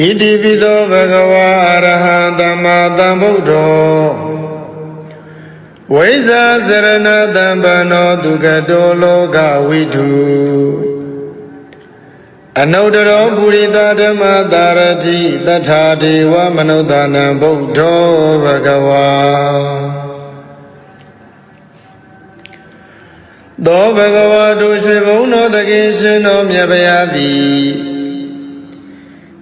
ဣတိပိသောဘဂဝါအရဟံသမ္မာသမ္ဗုဒ္ဓောဝိဇာစရဏတံပနောဒုက္ကတောလောကဝိတုအနုတ္တရောပုရိသဓမ္မတာရတိတထာဒေဝမနုဿာနံဗုဒ္ဓောဘဂဝါသောဘဂဝါတို့ရွှေဘုံတော်တကိရှင်တော်မြတ်ဗျာသည်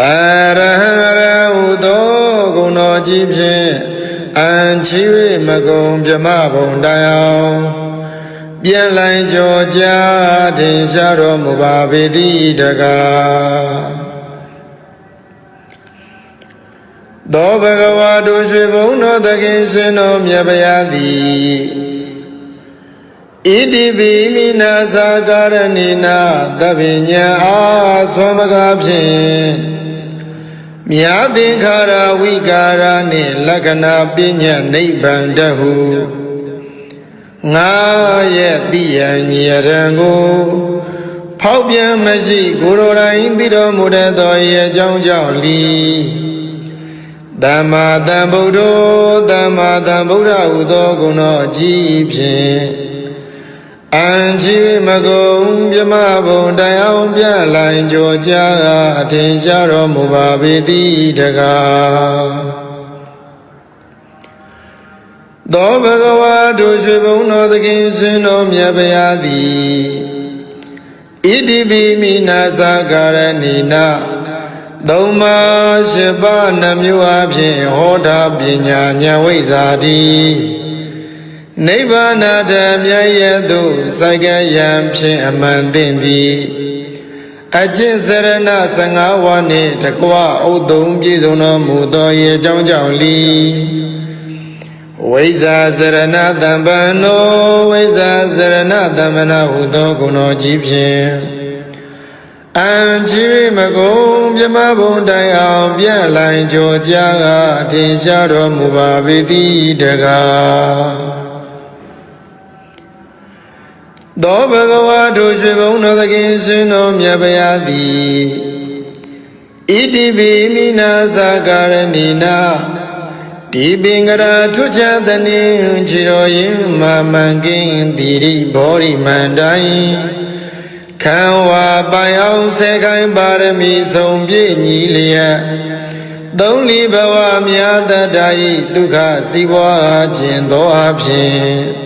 အရဟံရဟုသောဂုဏတော်ကြီးဖြင့်အံချီ၍မကုံမြမဘုံတိုင်အောင်ပြန်လိုင်းကြောကြထင်ရှားတော်မူပါပေသည်တကားသောဘဂဝါတို့ရွှေဘုံတော်သခင်ရှင်တော်မြတ်ဗျာသည်ဣတိပိမိနာသာကာရဏိနာသဗ္ဗညံအာဆွမ်းမကားဖြင့် မြာသင်္ခါရဝိကာရနှင့်လက္ခဏာပညာနိဗ္ဗာန်တဟုငါရဲ့တိယံညရံကိုဖောက်ပြန်မရှိကိုယ်တော်တိုင်သိတော်မူတတ်သောဤအကြောင်းကြောင့်လီသမ္မာသမ္ဗုဒ္ဓောသမ္မာသမ္ဗုဒ္ဓဟုသောဂုဏတော်အကြီးဖြင့် အံချီမကုံမြမဘုံတိုင်အောင်ပြလိုင်ကြောကြအထင်ရှားတော်မူပါပေသည်တကားသောဘဂဝါတို့ရွှေဘုံတော်သခင်ရှင်တော်မြတ်ဗျာသည်ဣတိပိမိနာသာကာရဏိနာသုံးပါးရှိပါးနှမျိုးအဖြစ်ဟောတာပညာဉာဏ်ဝိဇ္ဇာတိ နိဗ္ဗာန်တမြတ်ရဲ့သို့စိုက်ကယံဖြင့်အမှန်သိသည်အကျင့်စရဏ15ဝါနှင့်တကွဥသုံးပြည့်စုံတော်မူသောရဲ့အကြောင်းကြောင့်လီဝိဇာစရဏတံပံနောဝိဇာစရဏတမ္မနာဟုသောဂုဏ်တော်ကြီးဖြင့်အံချီမကုံမြမဘုံတိုင်အောင်ပြန့်လိုင်ကြောကြားကအထင်ရှားတော်မူပါပေသည်တကား သောဘဂဝါတို့ရွှေဘုံတော်သခင်ရှင်တော်မြတ်ဗျာသည်ဣတိပိမိနာသာကာရဏိနာဒီပင်ကရာထွချသနေခြေတော်ရင်မာမန်ကင်းတိရိဘောရိမန္တိုင်ခံဝါပိုင်အောင်ဆဲခိုင်းပါရမီဆုံးပြည့်ညီလျက်သုံးလီဘဝမြာတတ္တဤဒုက္ခစီးပွားခြင်းသောအဖြစ်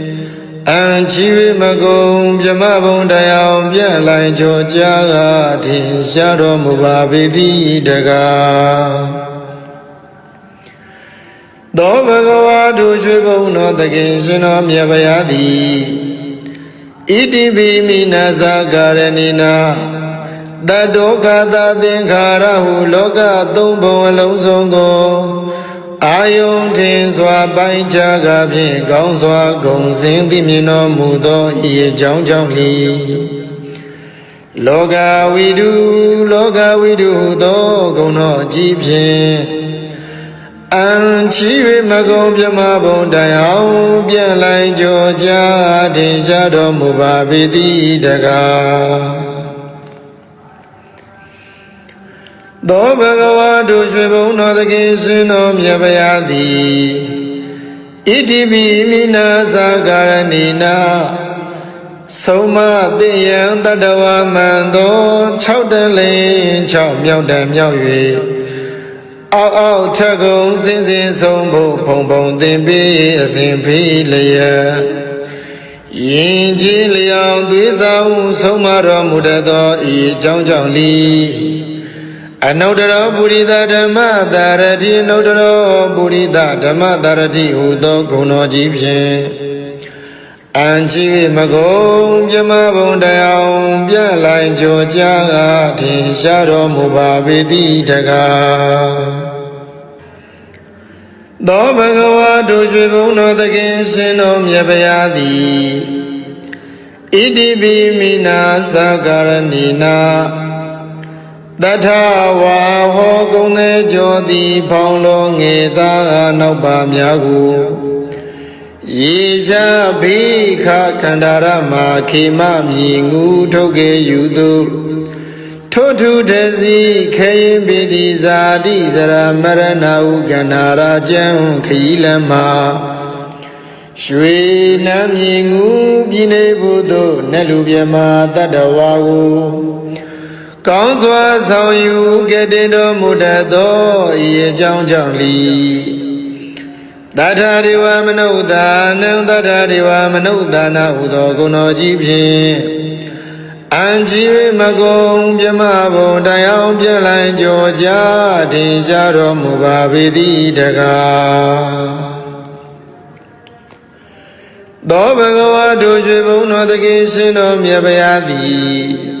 အံချီဝိမကုံမြမဘုံတရားပြန့်လိုင်ကြောကြားကထင်ရှားတော်မူပါပေသည်တကားသောဘဂဝါတို့ရွှေဘုံတော်တခင်ရှင်တော်မြတ်ဗျာသည်ဣတိပိမိနာဇာကာရဏိနာတတောကတာသင်္ခါရဟုလောကသုံးဘုံအလုံးစုံကို အာယုန်ထင်စွာပိုင်းခြားကဖြင့်ကောင်းစွာဂုံစင်သိမြင်တော်မူသောဤအကြောင်းကြောင့်လီလောကဝိတုလောကဝိတုသောဂုဏတော်အကြီးဖြင့်အံချီ၍မကုံပြမဘုံတိုင်အောင်ပြန်လိုက်ကြောကြထင်ရှားတော်မူပါပေသည်တကား သောဘဂဝါတို့ရွှေဘုံတော်သခင်ရှင်တော်မြတ်ဗျာသည်ဣတိပိမိနာသာကာရဏိနာဆုံးမသိယံတတဝမံသော6တလင်း6မြောက်တံမြောက်၍အောက်အောက်ထက်ကုံစင်စင်ဆုံးဖို့ဖုံဖုံသင်ပေးအစဉ်ဖေးလျက်ယင်ကြီးလျောင်သွေးဆောင်ဆုံးမတော်မူတတ်သောဤအကြောင်းကြောင့်လီ အနုတ္တရောပုရိသဓမ္မတာရတိအနုတ္တရောပုရိသဓမ္မတာရတိဟူသောဂုဏတော်ကြီးဖြင့်အံချီမကုံပြမဘုံတရားပြလိုက်ကြောကြာထင်ရှားတော်မူပါပေတိတကားသောဘဂဝါတို့ရွှေဘုံတော်သခင်ရှင်တော်မြတ်ဗျာသည်ဣတိပိမိနာသကာရဏီနာ တထဝါဟောကုံသေးကြောသည်ဖောင်းလုံးငေသာနောက်ပါများကိုယေရှာဘိခခန္ဓာရမခေမမြည်ငူထုတ်ကေယူသူထို့ထုတစီခေယင်ပိတိဇာတိစရမရဏဟုကန္နာရာကျံခยีလမရွှေနမ်းမြည်ငူပြည်နေဘုသို့နတ်လူမြမတတ္တဝါကို ကောင်းစွာဆောင်ယူကတည်တော်မူတတ်သောဤအကြောင်းကြောင့်လီတထာဒေဝမနုဿာနံတထာဒေဝမနုဿာနာဟုသောဂုဏတော်ကြီးဖြင့်အံကြီးမကုံမြမဘုံတရားပြလိုက်ကြောကြထင်ရှားတော်မူပါပေသည်တကားသောဘဂဝါတို့ရွှေဘုံတော်တခင်ရှင်တော်မြတ်ဗျာသည်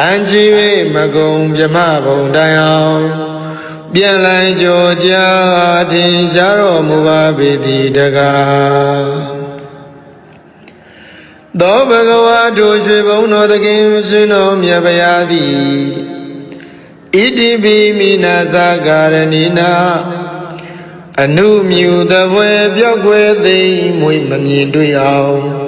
အံချီ၍မကုံမြမဘုံတိုင်အောင်ပြန်လိုက်ကြောကြာထင်ရှားတော်မူပါပေသည်တကားသောဘဂဝါတို့ရွှေဘုံတော်တခင်ရှင်တော်မြတ်ဗျာသည်ဣတိပိမိနာဇာကာရဏိနာအနုမြူသဘွယ်ပြောက်ွယ်သိမ့်မွေမမြင်တွေ့အောင်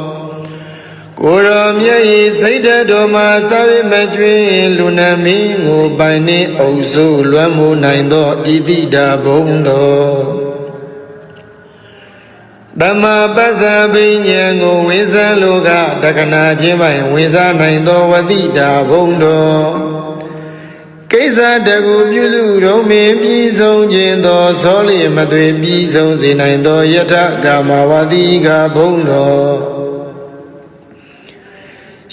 ကိုယ်တော်မြတ်၏စိတ်ဓာတ်တော်မှာစာဝိမကျွင်းလူနမင်းကိုပိုင်နှင့်အုပ်စုလွမ်းမိုးနိုင်သောဣတိတာဘုံတော်တမပဇ္ဇဘိညာဉ်ကိုဝိဇံလောကတက္ကနာချင်းပိုင်ဝိဇာနိုင်သောဝတိတာဘုံတော်ကိစ္စတကူပြုစုတော်မင်းပြီးဆုံးခြင်းသောသောလျမသွေပြီးဆုံးစေနိုင်သောယထကာမဝတိကဘုံတော်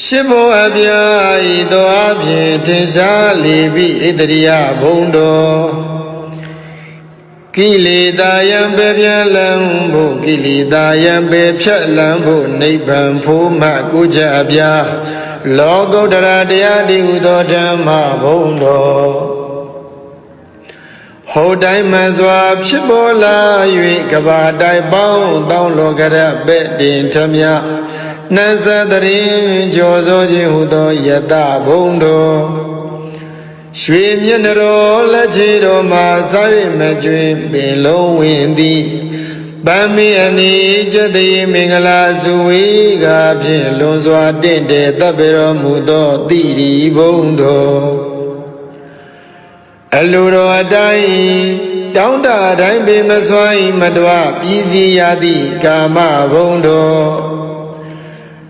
ရှိဘောအပြာဤသောအဖြင့်ထင်ရှားလေပြီဣတရိယဘုံတော်ကိလေသာယံပေပြလံဖို့ကိလေသာယံပေဖြတ်လံဖို့နိဗ္ဗာန်ဖို့မှကုကြအပြာလောကုတ္တရာတရားဒီဟုသောဓမ္မဘုံတော်ဟောတိုင်းမှန်စွာဖြစ်ပေါ်လာ၍ကဘာတိုင်ပေါင်းတောင်းလောကရပဲ့တင်ထမြ နတ်သတရင်ကြောစောခြင်းဟုသောယတဘုံတော်ရွှေမျက်နှတော်လက်ချေတော်မှာစား၍မကျွင်ပင်လုံးဝင်သည်ဗမ္မေအနိကျတိမင်္ဂလာစုဝေကဖြင့်လွန်စွာတင့်တယ်တပ်ပေတော်မူသောတိရိဘုံတော်အလိုတော်အတိုင်းတောင်းတတိုင်းပင်မစွမ်းမတော်ပြည်စီရသည့်ကာမဘုံတော်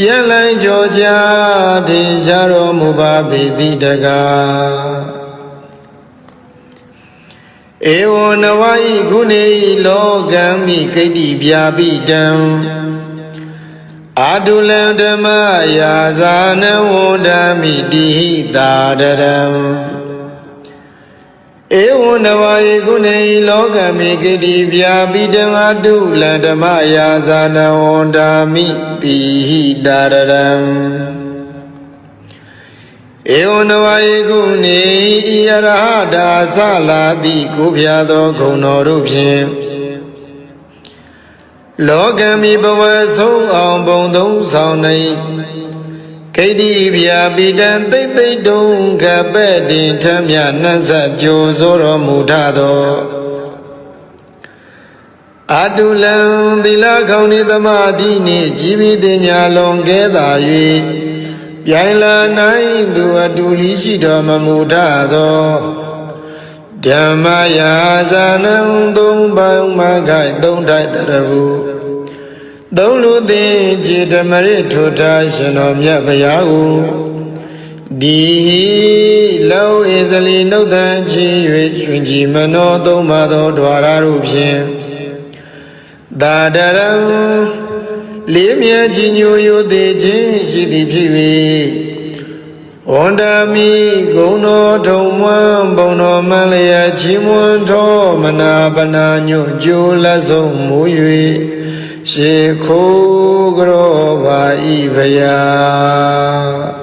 ပြန်လည်ကြောကြထင်ရှားတော်မူပါပေတိတကားဧဝနဝဤခုနေဤလောကံမိကိတ္တိပြာပိတံအာတုလံဓမ္မယာဇာနဝန္ဒမိတိဟိတာတရံ ဧဝံနဝယေကုနေဤလောကမိကိတိဗျာပိတံအာတုလံဓမ္မယာဇာနဝန္ဒမိတိဟိတာရံဧဝံနဝယေကုနေဤယရဟတာသလာတိကိုဖျားသောဂုဏ်တော်တို့ဖြင့်လောကမီဘဝဆုံးအောင်ဘုံသုံးဆောင်နေ ခိတိဗျာပိတံသိမ့်သိမ့်တုံကပဲ့တင်ထမြနှက်ဆက်ကြိုဆိုတော်မူထသောအတုလံသီလခေါင်းဤသမာဓိနှင့်ជីវិတင်ညာလွန်ကဲသာ၍ပြိုင်လာနိုင်သူအတူလီရှိတော်မမူထသောဓမ္မယာဇာနံသုံးပေါင်းမခိုင်သုံးထိုက်တရဘူး သုံးလူသိจิตမရထုထားရှင်တော်မြတ်ဗျာကိုဒီလောဣဇလီနှုတ်တန်ချီ၍ရှင်ကြည်မနောသုံးပါသောဓဝရတို့ဖြင့်သာဒရံလေးမြတ်ကြီးညိုယိုသေးခြင်းရှိသည်ဖြစ်၍ဝန္ဒမီဂုံတော်ထုံမွန်းဘုံတော်မလျက်ချီးမွမ်းတော်မနာပနာညွတ်ကြိုးလက်ဆုံးမူ၍ ရှေခိုးကြောပါဤဖယာ